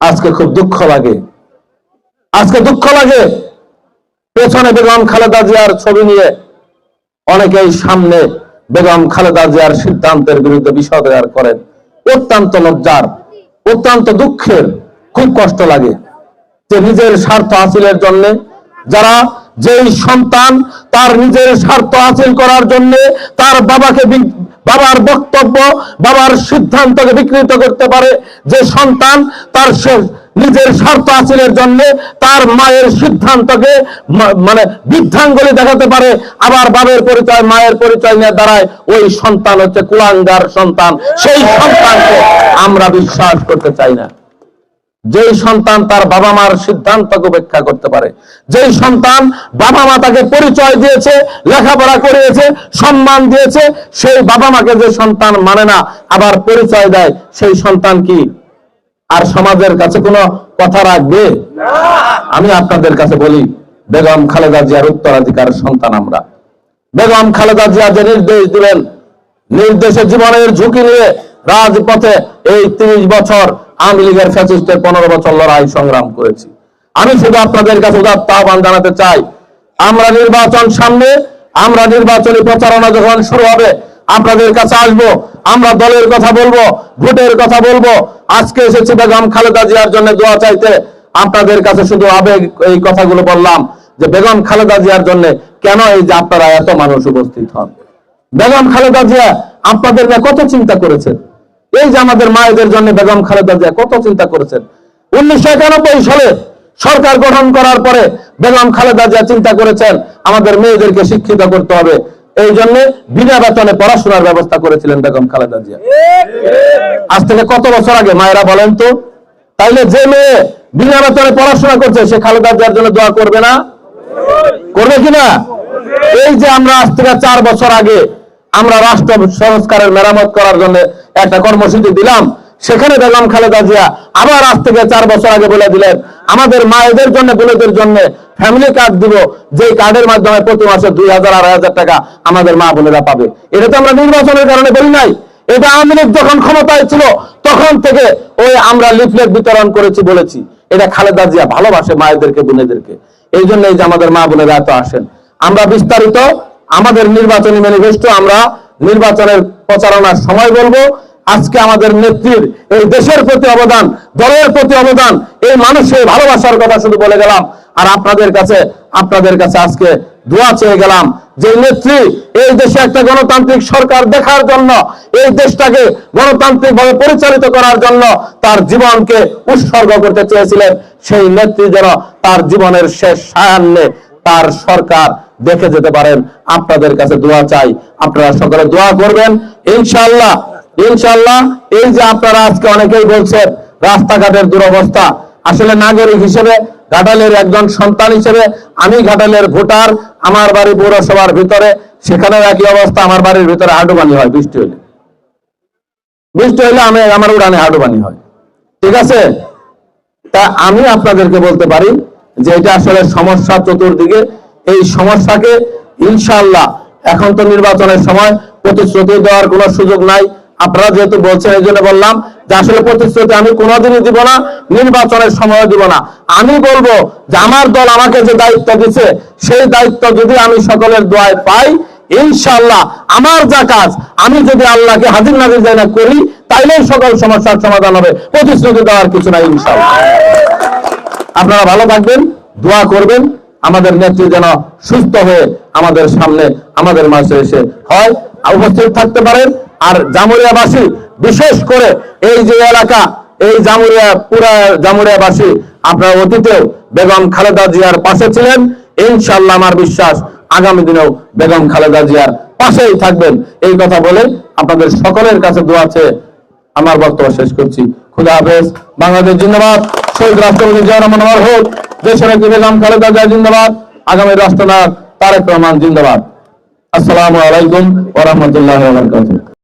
আজকে খুব দুঃখ লাগে। আজকে দুঃখ লাগে। পেছনে বেগম খালেদা জিয়ার ছবি নিয়ে অনেকেই সামনে বেগম খালেদা জিয়ার সিদ্ধান্তের বিরুদ্ধে বিষোদগার করেন। অত্যন্ত লজ্জার, অত্যন্ত দুঃখের, খুব কষ্ট লাগে। যে নিজের স্বার্থ হাসিলের জন্য, যারা যেই সন্তান তার নিজের স্বার্থ হাসিল করার জন্য তার বাবাকে বাবার বক্তব্য, বাবার সিদ্ধান্তকে বিকৃত করতে পারে। যে সন্তান তার নিজের স্বার্থ হাসিলের জন্য তার মায়ের সিদ্ধান্তকে মানে বৃদ্ধাঙ্গলি দেখাতে পারে। আবার বাবের পরিচয়, মায়ের পরিচয় নিয়ে দাঁড়ায় ওই সন্তান হচ্ছে কুলাঙ্গার সন্তান। সেই সন্তানকে আমরা বিশ্বাস করতে চাই না। যেই সন্তান তার বাবা মার সিদ্ধান্তকে উপেক্ষা করতে পারে, যেই সন্তান বাবা মা তাকে পরিচয় দিয়েছে, লেখাপড়া করিয়েছে, সম্মান দিয়েছে, সেই বাবা মাকে যে সন্তান মানে না, আবার পরিচয় দেয়, সেই সন্তান কি? আর সমাজের কাছে কোনো কথা রাখবে? আমি আপনাদের কাছে বলি, বেগম খালেদা জিয়ার উত্তরাধিকার সন্তান আমরা। বেগম খালেদা জিয়া যে নির্দেশ দিলেন, নির্দেশে জীবনের ঝুঁকি নিয়ে রাজপথে এই তিরিশ বছর আওয়ামী লীগের ফ্যাসিস্টের পনেরো বছর লড়াই সংগ্রাম করেছি। আমি শুধু আপনাদের কাছে উদাত্ত আহ্বান জানাতে চাই, আমরা নির্বাচন সামনে, আমরা নির্বাচনী প্রচারণা যখন শুরু হবে, আপনাদের কাছে আসব, আমরা দলের কথা বলব, ভোটের কথা বলব। আজকে এসেছি বেগম খালেদা জিয়ার জন্য দোয়া চাইতে। আপনাদের কাছে শুধু আবেগ এই কথাগুলো বললাম যে বেগম খালেদা জিয়ার জন্য কেন এই যে আপনারা এত মানুষ উপস্থিত হন? বেগম খালেদা জিয়া আপনাদের কত চিন্তা করেছেন? এই যে আমাদের মায়েদের জন্য বেগম খালেদা জিয়া কত চিন্তা করেছেন? উনিশশো একানব্বই সালে সরকার গঠন করার পরে বেগম খালেদা জিয়া চিন্তা করেছেন, আমাদের মেয়েদেরকে শিক্ষিত করতে হবে। এই জন্য বিনা বেতনে পড়াশোনার ব্যবস্থা করেছিলেন বেগম খালেদা জিয়া। আজ থেকে কত বছর আগে, মায়েরা বলেন তো? তাইলে যে মেয়ে বিনা বেতনে পড়াশোনা করছে, সে খালেদা জিয়ার জন্য দোয়া করবে না? করবে কিনা? এই যে আমরা আজ থেকে চার বছর আগে আমরা রাষ্ট্র সংস্কারের মেরামত করার জন্য একটা কর্মসূচি দিলাম। সেখানে বেগম খালেদা জিয়া আবার আজ থেকে চার বছর আগে বলে দিলেন, আমাদের মায়েদের জন্য, বোনেদের জন্য ফ্যামিলি কার্ড দিব। যে কার্ডের মাধ্যমে প্রতি মাসে দুই হাজার, আড়াই হাজার টাকা আমাদের মা বোনেরা পাবে। এটা তো আমরা নির্বাচনের কারণে বলি নাই। এটা আওয়ামী লীগ যখন ক্ষমতায় ছিল, তখন থেকে ওই আমরা লিফলেট বিতরণ করেছি বলেছি। এটা খালেদা জিয়া ভালোবাসে মায়েদেরকে, বোনেদেরকে। এই জন্য এই যে আমাদের মা বোনেরা এত আসেন। আমরা বিস্তারিত আমাদের নির্বাচনী ম্যানিফেস্টো আমরা নির্বাচনের প্রচারণার সময় বলব। আজকে আমাদের নেত্রীর এই দেশের প্রতি অবদান, দলের প্রতি অবদান, এই মানুষের ভালোবাসার কথা শুধু বলে গেলাম। আর আপনাদের কাছে আপনাদের কাছে আজকে দোয়া চেয়ে গেলাম যে নেত্রী, এই দেশে একটা গণতান্ত্রিক সরকার দেখার জন্য, এই দেশটাকে গণতান্ত্রিক ভাবে পরিচালিত করার জন্য তার জীবনকে উৎসর্গ করতে চেয়েছিলেন সেই নেত্রী যেন তার জীবনের শেষ সায়ান্নে তার সরকার দেখে যেতে পারেন। আপনাদের কাছে দোয়া চাই। আপনারা সকলে দোয়া করবেন। ইনশাল্লাহ ইনশাল্লাহ এই যে আপনারা আজকে অনেকেই বলছেন, রাস্তাঘাটের দুরবস্থা। আসলে নাগরিক হিসেবে, ঘাটালের একজন সন্তান হিসেবে, আমি ঘাটালের ভোটার, আমার বাড়ি পৌরসভার ভিতরে সেখানেও একই অবস্থা, আমার বাড়ির ভিতরে হাঁটুপানি হয়, বৃষ্টি হইলে। বৃষ্টি হইলে আমি, আমার উড়ানে হাঁটুপানি হয়। ঠিক আছে? তা আমি আপনাদেরকে বলতে পারি যে এটা আসলে সমস্যা চতুর্দিকে। এই সমস্যাকে ইনশাআল্লাহ এখন তো নির্বাচনের সময় প্রতিশ্রুতি দেওয়ার কোনো সুযোগ নাই। আপনারা যেহেতু বলছেন, এই জন্য বললাম যে আসলে প্রতিশ্রুতি আমি কোনোদিনই দিব না, নির্বাচনের সময় দিব না। আমি বলব যে আমার দল আমাকে যে দায়িত্ব দিছে, সেই দায়িত্ব যদি আমি সকলের দোয়ায় পাই, ইনশাআল্লাহ আমার যা কাজ, আমি যদি আল্লাহকে হাজির নাজির না করি, তাইলেই সকল সমস্যার সমাধান হবে। প্রতিশ্রুতি দেওয়ার কিছু নাই ইনশাআল্লাহ। আপনারা ভালো থাকবেন, দোয়া করবেন। আমাদের নেত্রী যেন সুস্থ হয়ে আমাদের সামনে, আমাদের মাঝে এসে হয়। উপস্থিত থাকতে পারেন। আর জামুরিয়াবাসী, বিশেষ করে এই যে এলাকা, এই জামুরিয়া, পুরা জামুরিয়াবাসী, আপনারা অতীতেও বেগম খালেদা জিয়ার পাশে ছিলেন। ইনশাল্লাহ আমার বিশ্বাস আগামী দিনেও বেগম খালেদা জিয়ার পাশেই থাকবেন। এই কথা বলে আপনাদের সকলের কাছে দোয়া চেয়ে আমার বক্তব্য শেষ করছি। খুদা হাফেজ। বাংলাদেশ জিন্দাবাদ। শহীদ রাষ্ট্রপতি জিয়া রহমান হোক। একটি বেগম খালেদা জিয়া জিন্দাবাদ আগামী রাস্তা তারেক রহমান জিন্দাবাদ। আসসালামু আলাইকুম ওরহমতুল্লাহ